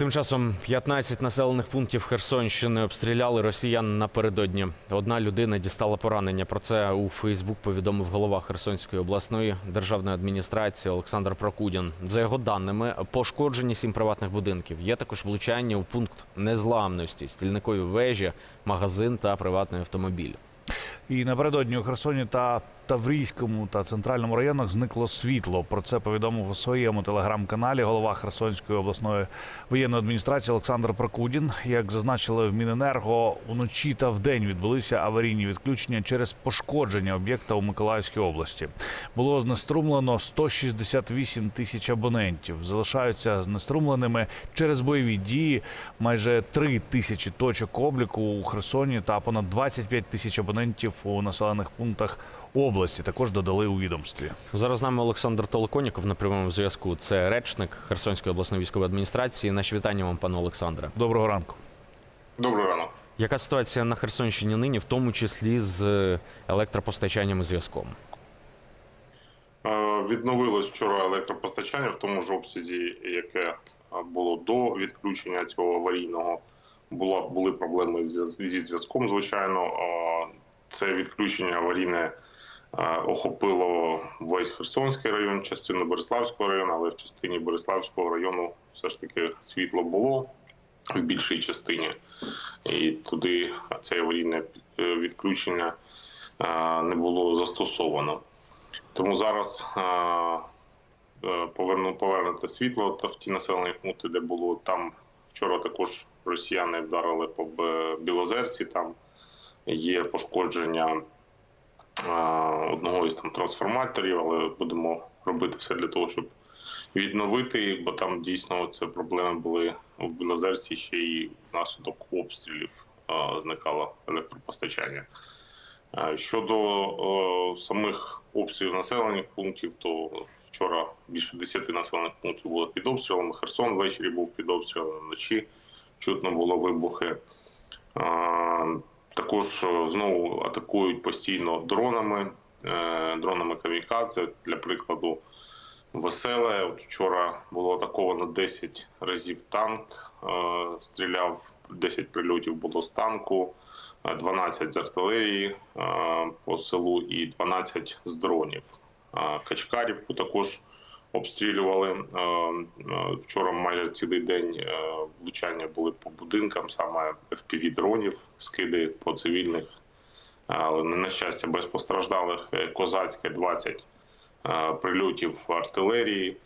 Тим часом 15 населених пунктів Херсонщини обстріляли росіян напередодні. Одна людина дістала поранення. Про це у Фейсбук повідомив голова Херсонської обласної державної адміністрації Олександр Прокудін. За його даними, пошкоджені сім приватних будинків. Є також влучання у пункт незламності, стільникові вежі, магазин та приватний автомобіль. І напередодні у Херсоні та Таврійському та центральному районах зникло світло. Про це повідомив у своєму телеграм-каналі голова Херсонської обласної воєнної адміністрації Олександр Прокудін. Як зазначили в Міненерго, уночі та вдень відбулися аварійні відключення через пошкодження об'єкта у Миколаївській області. Було знеструмлено 168 тисяч абонентів. Залишаються знеструмленими через бойові дії майже 3 тисячі точок обліку у Херсоні та понад 25 тисяч абонентів у населених пунктах області. Також додали у відомстві. Зараз з нами Олександр Толоконіков на прямому зв'язку. Це речник Херсонської обласної військової адміністрації. Наші вітання вам, пане Олександре. Доброго ранку. Доброго ранок. Яка ситуація на Херсонщині нині, в тому числі з електропостачанням і зв'язком? Е, Відновилось вчора електропостачання в тому ж обсязі, яке е, було до відключення цього аварійного. Була були проблеми зі зв'язком. Звичайно, Е, це відключення аварійне е, охопило весь Херсонський район, частину Бориславського району, але в частині Бориславського району все ж таки світло було в більшій частині, і туди це аварійне е, відключення е, не було застосовано. Тому зараз е, поверну повернути світло та в ті населені пункти, де було там вчора. Також росіяни вдарили по Білозерці. Там є пошкодження одного із там трансформаторів, але будемо робити все для того, щоб відновити, бо там дійсно це проблеми були у Білозерці ще й внаслідок обстрілів зникало електропостачання. Щодо е, самих обстрілів населених пунктів, то вчора більше 10 населених пунктів було під обстрілами. Херсон ввечері був під обстрілами, вночі чутно було вибухи. Також е, знову атакують постійно дронами, е, дронами камікадзе. Для прикладу, веселе. От вчора було атаковано 10 разів танк, е, стріляв 10 прильотів було з танку. 12 з артилерії по селу і 12 з дронів. Качкарівку також обстрілювали. Е, е, Вчора майже цілий день е, влучання були по будинкам, саме fpv дронів, скиди по цивільних, але на щастя без постраждалих. Козацьке 20 е, прильотів артилерії.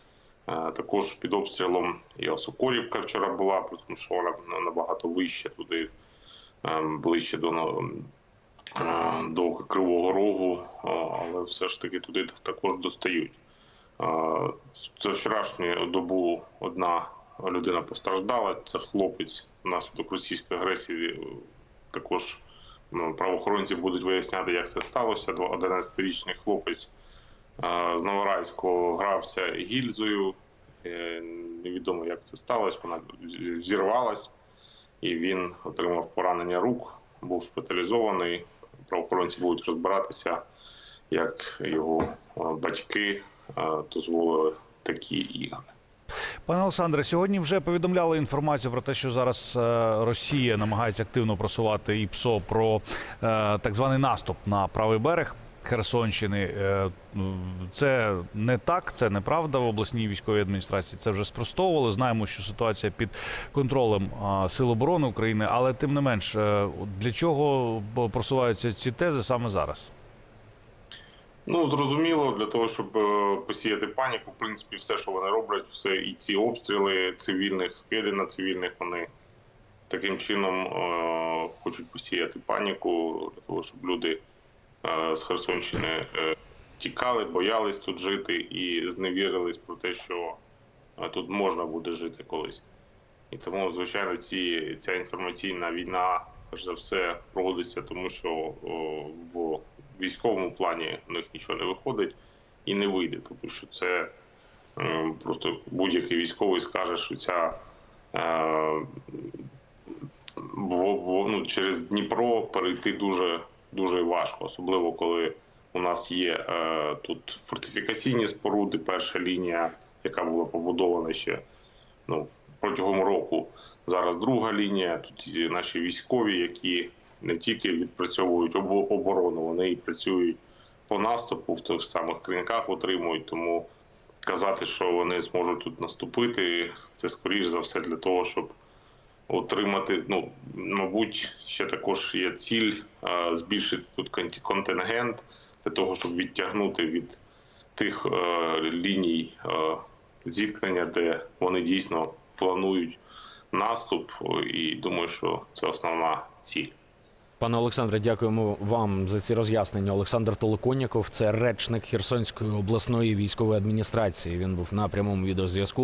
Також під обстрілом і Осокорівка вчора була, тому що вона набагато вище туди ближче до, до Кривого Рогу, але все ж таки туди також достають. За вчорашню добу одна людина постраждала. Це хлопець внаслідок російської агресії. е, Також ну, правоохоронці будуть виясняти, як це сталося. 11-річний хлопець е, з Новорайського грався гільзою. Е, Невідомо, як це сталося. Вона взірвалась і він отримав поранення рук, був шпиталізований. Правоохоронці будуть розбиратися, як його батьки дозволили такі ігри. Пане Олександре, сьогодні вже повідомляли інформацію про те, що зараз е, Росія намагається активно просувати ІПСО про е, так званий наступ на правий берег Херсонщини. Е, Це не так, це неправда в обласній військовій адміністрації. Це вже спростовували. Знаємо, що ситуація під контролем Сил оборони України, але тим не менш, для чого просуваються ці тези саме зараз? Ну зрозуміло, для того, щоб е, посіяти паніку, в принципі, все, що вони роблять, все і ці обстріли цивільних, скиди на цивільних, вони таким чином е, хочуть посіяти паніку для того, щоб люди е, з Херсонщини е, тікали, боялись тут жити і зневірились про те, що е, тут можна буде жити колись. І тому, звичайно, ці, ця інформаційна війна, перш за все, проводиться, тому що в військовому плані у них нічого не виходить і не вийде, тому що це е, просто будь-який військовий скаже, що ця е, в, в, ну, через Дніпро перейти дуже, дуже важко, особливо коли у нас є е, тут фортифікаційні споруди, перша лінія, яка була побудована ще ну, протягом року зараз друга лінія. Тут наші військові, які не тільки відпрацьовують оборону, вони і працюють по наступу в тих самих кринках, отримують. Тому казати, що вони зможуть тут наступити, це скоріш за все для того, щоб отримати. Ну мабуть, ще також є ціль збільшити тут контингент для того, щоб відтягнути від тих е, ліній е, зіткнення, де вони дійсно планують наступ. І думаю, що це основна ціль. Пане Олександре, дякуємо вам за ці роз'яснення. Олександр Толоконніков, це речник Херсонської обласної військової адміністрації. Він був на прямому відеозв'язку.